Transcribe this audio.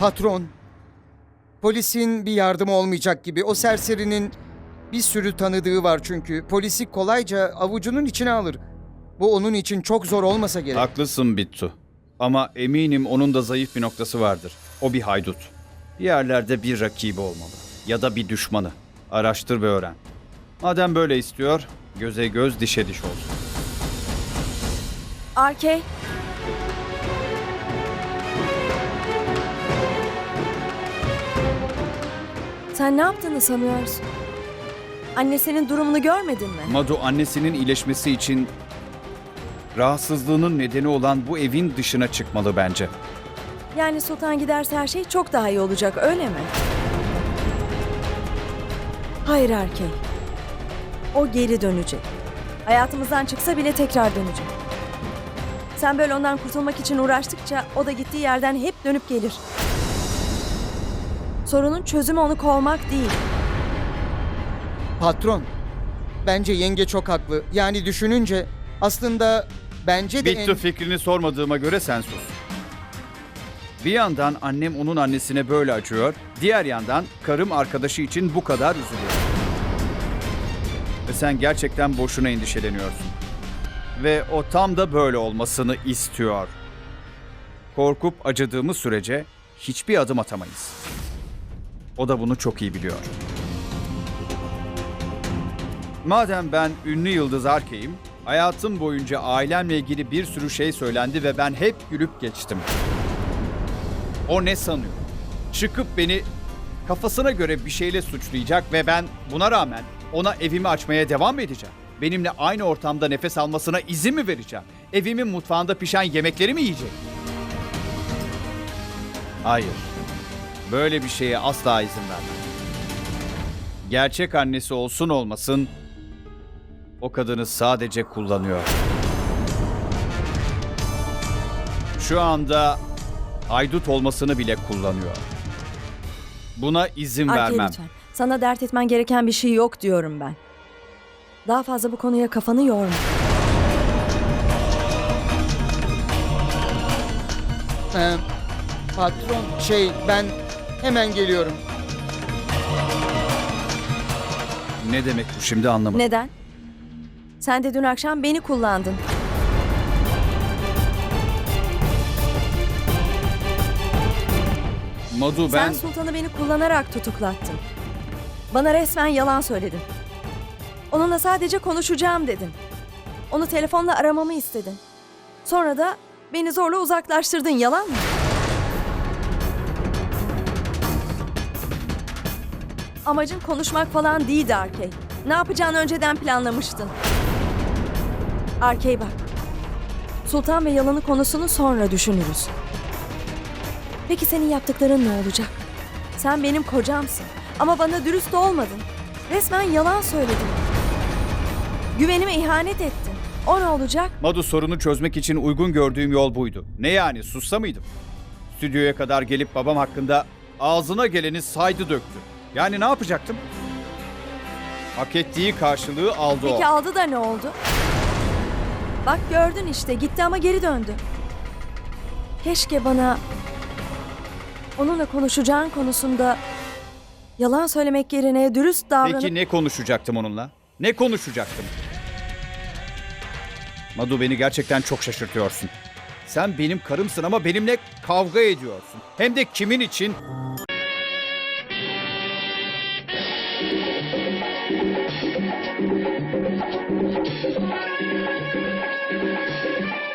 Patron, polisin bir yardımı olmayacak gibi. O serserinin bir sürü tanıdığı var çünkü. Polisi kolayca avucunun içine alır. Bu onun için çok zor olmasa gerek. Haklısın Bittu. Ama eminim onun da zayıf bir noktası vardır. O bir haydut. Bir yerlerde bir rakibi olmalı. Ya da bir düşmanı. Araştır ve öğren. Madem böyle istiyor, göze göz dişe diş olsun. Arkey. Sen ne yaptığını sanıyorsun? Annesinin durumunu görmedin mi? Madu annesinin iyileşmesi için rahatsızlığının nedeni olan bu evin dışına çıkmalı bence. Yani Sultan giderse her şey çok daha iyi olacak öyle mi? Hayır Arkey. O geri dönecek. Hayatımızdan çıksa bile tekrar dönecek. Sen böyle ondan kurtulmak için uğraştıkça o da gittiği yerden hep dönüp gelir. Sorunun çözümü onu kovmak değil. Patron, bence yenge çok haklı. Yani düşününce aslında bence de Bittu en- fikrini sormadığıma göre sen sus. Bir yandan annem onun annesine böyle acıyor, diğer yandan karım arkadaşı için bu kadar üzülüyor. Ve sen gerçekten boşuna endişeleniyorsun. Ve o tam da böyle olmasını istiyor. Korkup acıdığımız sürece hiçbir adım atamayız. O da bunu çok iyi biliyor. Madem ben ünlü yıldız Arkey'im, hayatım boyunca ailemle ilgili bir sürü şey söylendi ve ben hep gülüp geçtim. O ne sanıyor? Çıkıp beni kafasına göre bir şeyle suçlayacak ve ben buna rağmen ona evimi açmaya devam mı edeceğim? Benimle aynı ortamda nefes almasına izin mi vereceğim? Evimin mutfağında pişen yemekleri mi yiyecek? Hayır. Böyle bir şeye asla izin vermem. Gerçek annesi olsun olmasın o kadını sadece kullanıyor. Şu anda haydut olmasını bile kullanıyor. Buna izin Arkey vermem. lütfen. Sana dert etmen gereken bir şey yok diyorum ben. Daha fazla bu konuya kafanı yorma. Ee, patron, şey ben hemen geliyorum. Ne demek bu şimdi anlamadım. Neden? Sen de dün akşam beni kullandın. Madu Sen ben Sultan'ı beni kullanarak tutuklattın. Bana resmen yalan söyledin. Onunla sadece konuşacağım dedin. Onu telefonla aramamı istedin. Sonra da beni zorla uzaklaştırdın yalan mı? Amacın konuşmak falan değildi Arkey. Ne yapacağını önceden planlamıştın. Arkey bak. Sultan ve yalanı konusunu sonra düşünürüz. Peki senin yaptıkların ne olacak? Sen benim kocamsın ama bana dürüst olmadın. Resmen yalan söyledin. Güvenime ihanet ettin. O ne olacak? Madu sorunu çözmek için uygun gördüğüm yol buydu. Ne yani sussa mıydım? Stüdyoya kadar gelip babam hakkında ağzına geleni saydı döktü. Yani ne yapacaktım? Hak ettiği karşılığı aldı Peki o. aldı da ne oldu? Bak gördün işte gitti ama geri döndü. Keşke bana onunla konuşacağın konusunda yalan söylemek yerine dürüst davranıp Peki ne konuşacaktım onunla? Ne konuşacaktım? Madu beni gerçekten çok şaşırtıyorsun. Sen benim karımsın ama benimle kavga ediyorsun. Hem de kimin için? Thank you.